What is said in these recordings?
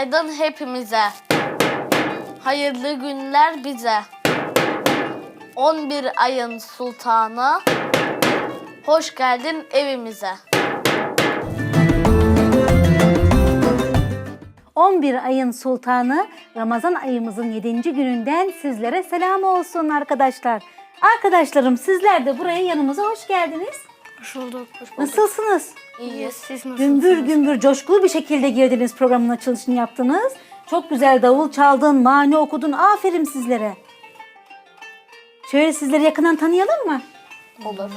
Günaydın hepimize. Hayırlı günler bize. 11 ayın sultanı. Hoş geldin evimize. 11 ayın sultanı Ramazan ayımızın 7. gününden sizlere selam olsun arkadaşlar. Arkadaşlarım sizler de buraya yanımıza hoş geldiniz. Hoş bulduk. Hoş bulduk. Nasılsınız? İyiyiz. Siz nasılsınız? Gümbür gümbür coşkulu bir şekilde girdiniz programın açılışını yaptınız. Çok güzel davul çaldın, mani okudun. Aferin sizlere. Şöyle sizleri yakından tanıyalım mı? Olur.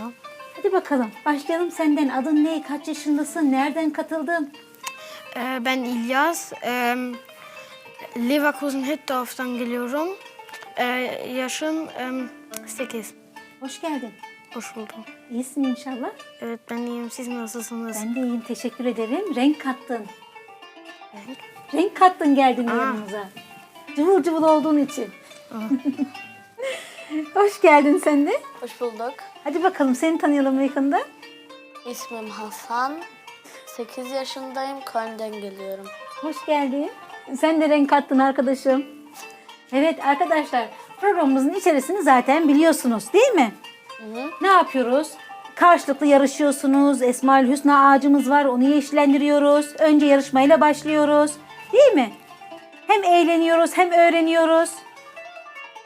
Hadi bakalım. Başlayalım senden. Adın ne? Kaç yaşındasın? Nereden katıldın? Ee, ben İlyas. Ee, Leverkusen Hüttdorf'tan geliyorum. Ee, yaşım em, 8. Hoş geldin. Hoş bulduk. İyisin inşallah. Evet ben iyiyim. Siz nasılsınız? Ben de iyiyim. Teşekkür ederim. Renk kattın. Renk kattın geldin yanımıza. Cıvıl cıvıl olduğun için. Hoş geldin sen de. Hoş bulduk. Hadi bakalım seni tanıyalım yakında. İsmim Hasan. 8 yaşındayım. Köln'den geliyorum. Hoş geldin. Sen de renk kattın arkadaşım. Evet arkadaşlar programımızın içerisini zaten biliyorsunuz değil mi? Ne yapıyoruz? Karşılıklı yarışıyorsunuz. Esmaül Hüsna ağacımız var. Onu yeşillendiriyoruz. Önce yarışmayla başlıyoruz. Değil mi? Hem eğleniyoruz hem öğreniyoruz.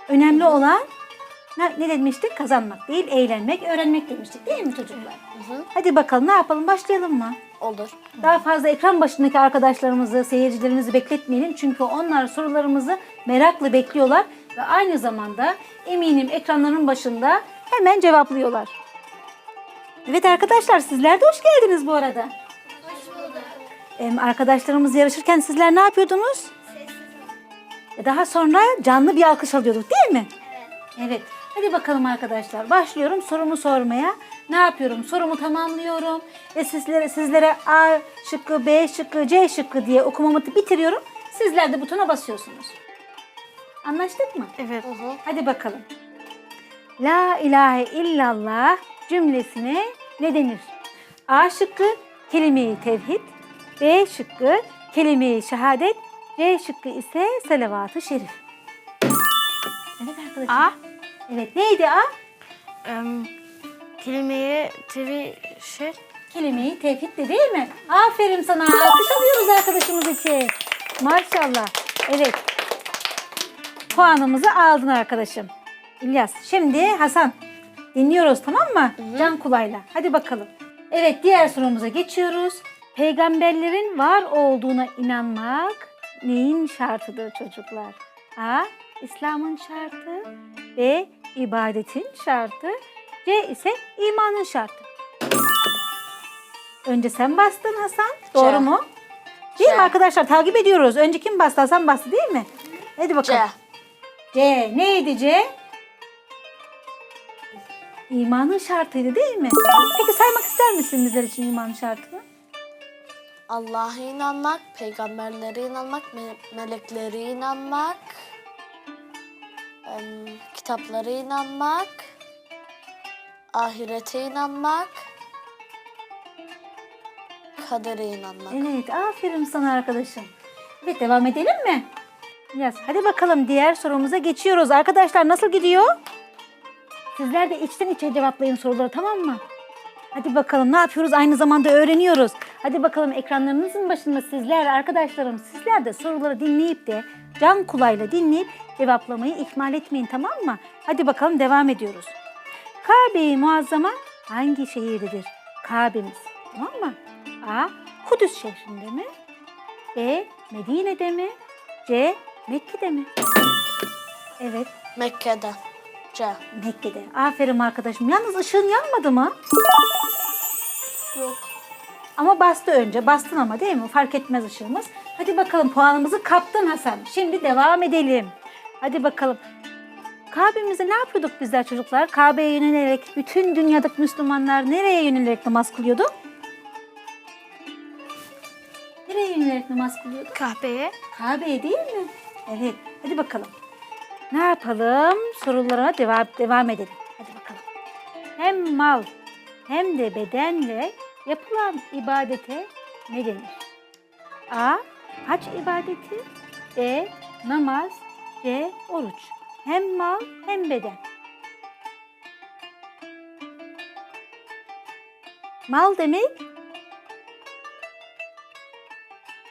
Önemli olan ne, ne demiştik? Kazanmak değil, eğlenmek, öğrenmek demiştik değil mi çocuklar? Hadi bakalım ne yapalım? Başlayalım mı? Olur. Daha fazla ekran başındaki arkadaşlarımızı, seyircilerimizi bekletmeyelim. Çünkü onlar sorularımızı merakla bekliyorlar. Ve aynı zamanda eminim ekranların başında hemen cevaplıyorlar. Evet arkadaşlar sizler de hoş geldiniz bu arada. Hoş bulduk. arkadaşlarımız yarışırken sizler ne yapıyordunuz? E, Daha sonra canlı bir alkış alıyorduk değil mi? Evet. Evet. Hadi bakalım arkadaşlar. Başlıyorum sorumu sormaya. Ne yapıyorum? Sorumu tamamlıyorum. Ve sizlere, sizlere A şıkkı, B şıkkı, C şıkkı diye okumamı bitiriyorum. Sizler de butona basıyorsunuz. Anlaştık mı? Evet. Hadi bakalım. La ilahe illallah cümlesine ne denir? A şıkkı kelime-i tevhid, B şıkkı kelime-i şehadet, C şıkkı ise salavat-ı şerif. Evet arkadaşlar. A. Evet neydi A? Em, kelimeye tevi şey. Kelime-i tevhid de değil mi? Aferin sana. Alkış alıyoruz arkadaşımız için. Maşallah. Evet. Puanımızı aldın arkadaşım. İlyas. Şimdi Hasan. Dinliyoruz tamam mı? Can kulağıyla. Hadi bakalım. Evet diğer sorumuza geçiyoruz. Peygamberlerin var olduğuna inanmak neyin şartıdır çocuklar? A. İslam'ın şartı. B. ibadetin şartı. C ise imanın şartı. Önce sen bastın Hasan. Doğru C. mu? Değil mi C. arkadaşlar? Takip ediyoruz. Önce kim bastı? Hasan bastı değil mi? Hadi C. bakalım. C. Neydi C? İmanın şartıydı değil mi? Peki saymak ister misin bizler için imanın şartını? Allah'a inanmak, peygamberlere inanmak, me- meleklere inanmak, kitaplara inanmak, ahirete inanmak, kadere inanmak. Evet, aferin sana arkadaşım. Evet, devam edelim mi? Yaz. Hadi bakalım diğer sorumuza geçiyoruz. Arkadaşlar nasıl gidiyor? Sizler de içten içe cevaplayın soruları tamam mı? Hadi bakalım ne yapıyoruz? Aynı zamanda öğreniyoruz. Hadi bakalım ekranlarınızın başında sizler arkadaşlarım sizler de soruları dinleyip de can kulağıyla dinleyip cevaplamayı ihmal etmeyin tamam mı? Hadi bakalım devam ediyoruz. Kabe-i Muazzama hangi şehirdedir? Kabe'miz. Tamam mı? A. Kudüs şehrinde mi? B. Medine'de mi? C. Mekke'de mi? Evet, Mekke'de. C. Mekke'de. Aferin arkadaşım. Yalnız ışığın yanmadı mı? Yok. Ama bastı önce. Bastın ama değil mi? Fark etmez ışığımız. Hadi bakalım puanımızı kaptın Hasan. Şimdi devam edelim. Hadi bakalım. Kabe'mizde ne yapıyorduk bizler çocuklar? Kabe'ye yönelerek bütün dünyadaki Müslümanlar nereye yönelerek namaz kılıyordu? Nereye yönelerek namaz kılıyordu? Kahveye. Kabe'ye değil mi? Evet. Hadi bakalım. Ne yapalım? Sorulara devam, devam edelim. Hadi bakalım. Hem mal hem de bedenle yapılan ibadete ne denir? A. Hac ibadeti. B. Namaz. C. Oruç. Hem mal hem beden. Mal demek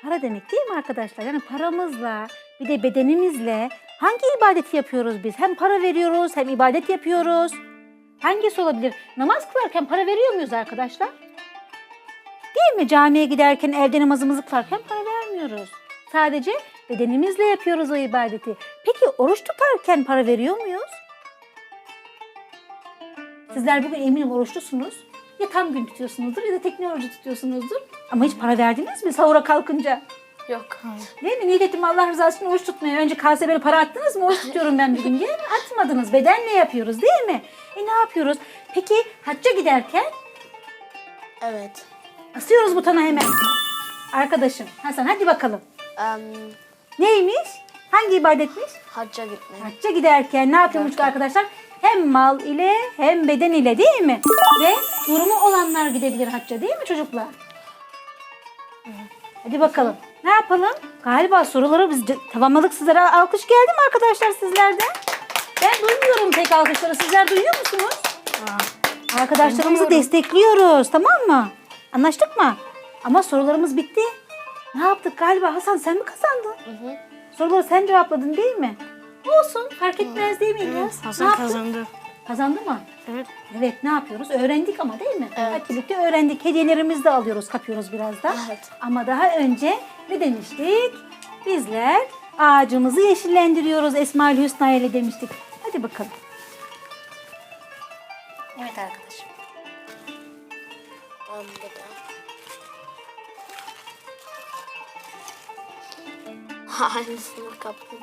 para demek değil mi arkadaşlar? Yani paramızla bir de bedenimizle hangi ibadeti yapıyoruz biz? Hem para veriyoruz hem ibadet yapıyoruz. Hangisi olabilir? Namaz kılarken para veriyor muyuz arkadaşlar? Değil mi? Camiye giderken evde namazımızı kılarken para vermiyoruz. Sadece bedenimizle yapıyoruz o ibadeti. Peki oruç tutarken para veriyor muyuz? Sizler bugün eminim oruçlusunuz. Ya tam gün tutuyorsunuzdur ya da tekne orucu tutuyorsunuzdur. Ama hiç para verdiniz mi sahura kalkınca? Yok. Değil mi? Niyet ettim Allah rızası için oruç tutmaya. Önce kasebeli para attınız mı? Oruç tutuyorum ben bir gün diye mi? Atmadınız. Bedenle yapıyoruz değil mi? E ne yapıyoruz? Peki hacca giderken Evet. asıyoruz butona hemen. Arkadaşım Hasan hadi bakalım. Em, Neymiş? Hangi ibadetmiş? hacca gitmek. Hacca giderken ne yapıyormuş arkadaşlar? Hem mal ile hem beden ile değil mi? Ve durumu olanlar gidebilir hacca değil mi çocuklar? Hadi bakalım. Ne yapalım? Galiba soruları biz tamamladık. Sizlere alkış geldi mi arkadaşlar sizlerden? Ben duymuyorum pek alkışları. Sizler duyuyor musunuz? Arkadaşlarımızı destekliyoruz tamam mı? Anlaştık mı? Ama sorularımız bitti. Ne yaptık galiba Hasan sen mi kazandın? Soruları sen cevapladın değil mi? Olsun fark etmez değil mi İlyas? Hasan kazandı. Kazandı mı? Evet. Evet ne yapıyoruz? Öğrendik ama değil mi? Evet. Hep birlikte öğrendik. Hediyelerimizi de alıyoruz, kapıyoruz biraz da. Evet. Ama daha önce ne demiştik? Bizler ağacımızı yeşillendiriyoruz Esma-ül Hüsna ile demiştik. Hadi bakalım. Evet arkadaşım. Aynısını kaptım.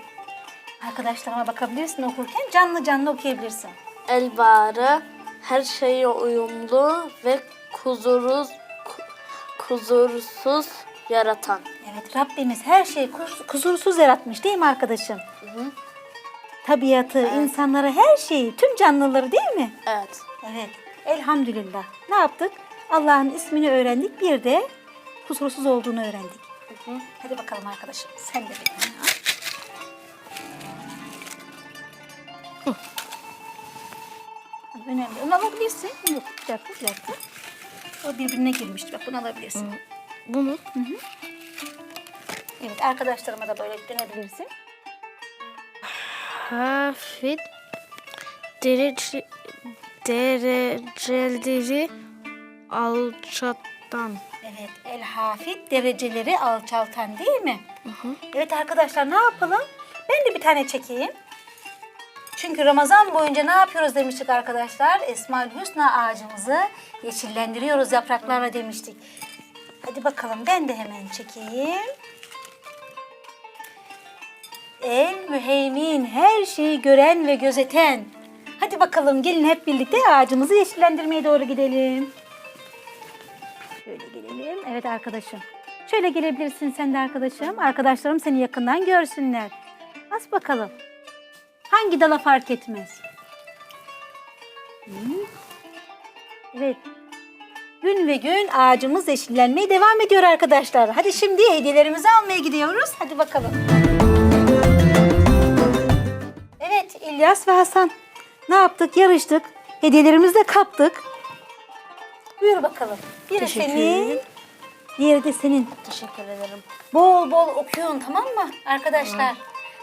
Arkadaşlarıma bakabilirsin okurken canlı canlı okuyabilirsin. Elbarı her şeye uyumlu ve kuzuruz ku- kusursuz yaratan. Evet Rabbimiz her şeyi kus- kusursuz yaratmış değil mi arkadaşım? Tabiatı, insanları, her şeyi, tüm canlıları değil mi? Evet. Evet. Elhamdülillah. Ne yaptık? Allah'ın ismini öğrendik. Bir de kusursuz olduğunu öğrendik. Hadi bakalım arkadaşım. Sen de bir Önemli. Onu alabilirsin. Yok bir dakika bir dakika. O birbirine girmişti. Bak bunu alabilirsin. Bu mu? Evet arkadaşlarıma da böyle dönebilirsin. Hafid derece, dereceleri alçatan. Evet, el hafid dereceleri alçaltan değil mi? Evet arkadaşlar ne yapalım? Ben de bir tane çekeyim. Çünkü Ramazan boyunca ne yapıyoruz demiştik arkadaşlar? Esmaül Hüsna ağacımızı yeşillendiriyoruz yapraklarla demiştik. Hadi bakalım ben de hemen çekeyim. El müheymin, her şeyi gören ve gözeten. Hadi bakalım gelin hep birlikte ağacımızı yeşillendirmeye doğru gidelim. Şöyle gelelim. Evet arkadaşım. Şöyle gelebilirsin sen de arkadaşım. Arkadaşlarım seni yakından görsünler. Bas bakalım. Hangi dala fark etmez? Hı. Evet. Gün ve gün ağacımız yeşillenmeye devam ediyor arkadaşlar. Hadi şimdi hediyelerimizi almaya gidiyoruz. Hadi bakalım. Evet İlyas ve Hasan. Ne yaptık? Yarıştık. Hediyelerimizi de kaptık. Buyur bakalım. Biri Teşekkür senin, diğeri de senin. Teşekkür ederim. Bol bol okuyun tamam mı arkadaşlar?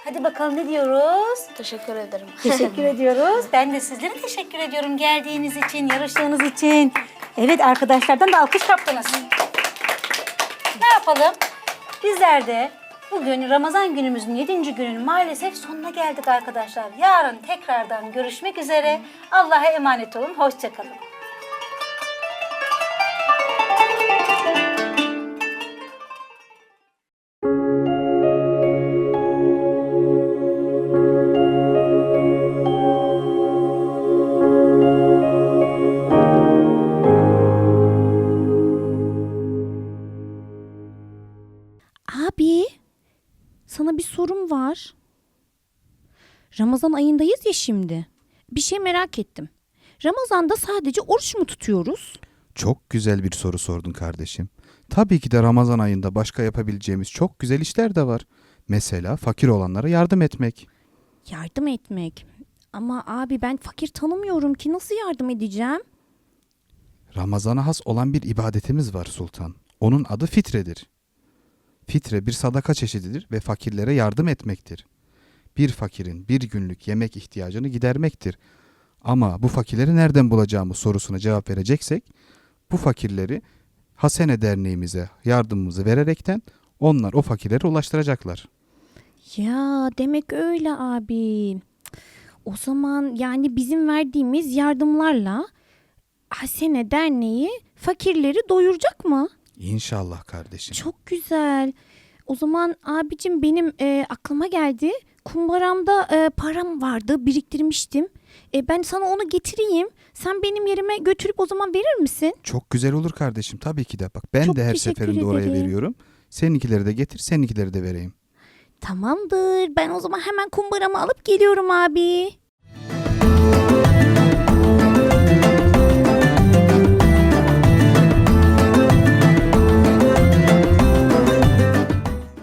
Hadi bakalım ne diyoruz? Teşekkür ederim. Teşekkür ediyoruz. Ben de sizlere teşekkür ediyorum geldiğiniz için, yarıştığınız için. Evet arkadaşlardan da alkış kaptınız. Ne yapalım? Bizler de bugün Ramazan günümüzün 7. günün maalesef sonuna geldik arkadaşlar. Yarın tekrardan görüşmek üzere. Allah'a emanet olun. Hoşçakalın. Ya şimdi. Bir şey merak ettim. Ramazan'da sadece oruç mu tutuyoruz? Çok güzel bir soru sordun kardeşim. Tabii ki de Ramazan ayında başka yapabileceğimiz çok güzel işler de var. Mesela fakir olanlara yardım etmek. Yardım etmek. Ama abi ben fakir tanımıyorum ki nasıl yardım edeceğim? Ramazana has olan bir ibadetimiz var sultan. Onun adı fitredir. Fitre bir sadaka çeşididir ve fakirlere yardım etmektir. Bir fakirin bir günlük yemek ihtiyacını gidermektir. Ama bu fakirleri nereden bulacağımız sorusuna cevap vereceksek, bu fakirleri Hasene Derneğimize yardımımızı vererekten onlar o fakirlere ulaştıracaklar. Ya demek öyle abi. O zaman yani bizim verdiğimiz yardımlarla Hasene Derneği fakirleri doyuracak mı? İnşallah kardeşim. Çok güzel. O zaman abicim benim e, aklıma geldi. Kumbaramda e, param vardı, biriktirmiştim. E, ben sana onu getireyim. Sen benim yerime götürüp o zaman verir misin? Çok güzel olur kardeşim tabii ki de. Bak ben Çok de her teşekkür seferinde oraya ederim. veriyorum. Seninkileri de getir, seninkileri de vereyim. Tamamdır. Ben o zaman hemen kumbaramı alıp geliyorum abi.